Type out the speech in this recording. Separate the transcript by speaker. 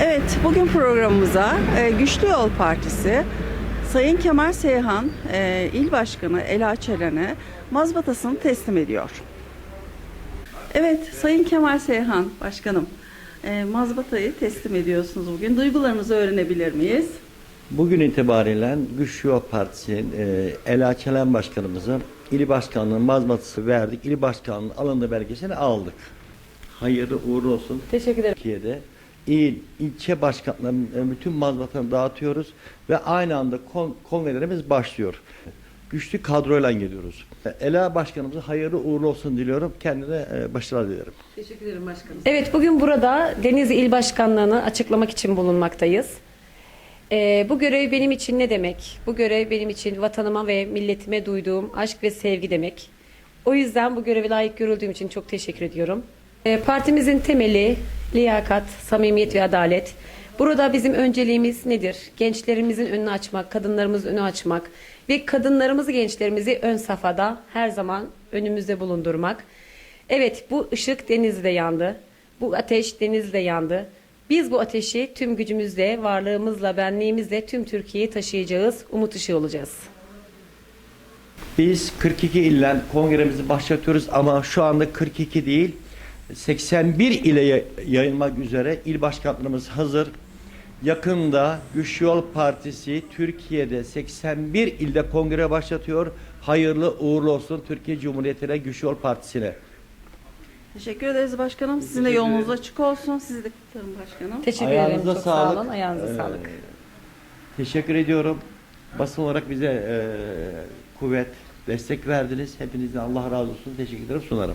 Speaker 1: Evet, bugün programımıza e, Güçlü Yol Partisi Sayın Kemal Seyhan e, İl Başkanı Ela Çelen'e mazbatasını teslim ediyor. Evet, Sayın Kemal Seyhan Başkanım, e, mazbatayı teslim ediyorsunuz bugün. Duygularınızı öğrenebilir miyiz?
Speaker 2: Bugün itibariyle Güçlü Yol Partisi'nin e, Ela Çelen Başkanımıza il başkanlığının mazbatası verdik. İl başkanlığının alındığı belgesini aldık. Hayırlı uğurlu olsun.
Speaker 3: Teşekkür ederim.
Speaker 2: Türkiye'de il, ilçe başkanlarının e, bütün mazbatını dağıtıyoruz ve aynı anda kon, kongrelerimiz başlıyor. Güçlü kadroyla geliyoruz. Ela Başkanımıza hayırlı uğurlu olsun diliyorum. Kendine e, başarılar dilerim.
Speaker 1: Teşekkür ederim başkanım.
Speaker 3: Evet bugün burada Denizli İl Başkanlığı'nı açıklamak için bulunmaktayız. Ee, bu görev benim için ne demek? Bu görev benim için vatanıma ve milletime duyduğum aşk ve sevgi demek. O yüzden bu göreve layık görüldüğüm için çok teşekkür ediyorum. Ee, partimizin temeli liyakat, samimiyet ve adalet. Burada bizim önceliğimiz nedir? Gençlerimizin önünü açmak, kadınlarımızın önünü açmak ve kadınlarımızı, gençlerimizi ön safhada her zaman önümüzde bulundurmak. Evet bu ışık denizde yandı. Bu ateş denizde yandı. Biz bu ateşi tüm gücümüzle, varlığımızla, benliğimizle tüm Türkiye'yi taşıyacağız. Umut ışığı olacağız.
Speaker 2: Biz 42 ilden kongremizi başlatıyoruz ama şu anda 42 değil 81 ile yay- yayılmak üzere il başkanlarımız hazır. Yakında Güçlü Yol Partisi Türkiye'de 81 ilde kongre başlatıyor. Hayırlı uğurlu olsun Türkiye Cumhuriyeti'ne Güçlü Yol Partisi'ne.
Speaker 1: Teşekkür ederiz başkanım. Sizin de yolunuz açık olsun. Sizi de kutlarım başkanım.
Speaker 3: Teşekkür
Speaker 2: Ayağınıza
Speaker 3: ederim. Çok
Speaker 2: sağlık.
Speaker 3: sağ olun. Ayağınıza
Speaker 2: Ee,
Speaker 3: sağlık.
Speaker 2: Teşekkür ediyorum. Basın olarak bize e, kuvvet, destek verdiniz. Hepinizden Allah razı olsun. Teşekkür ederim sunarım.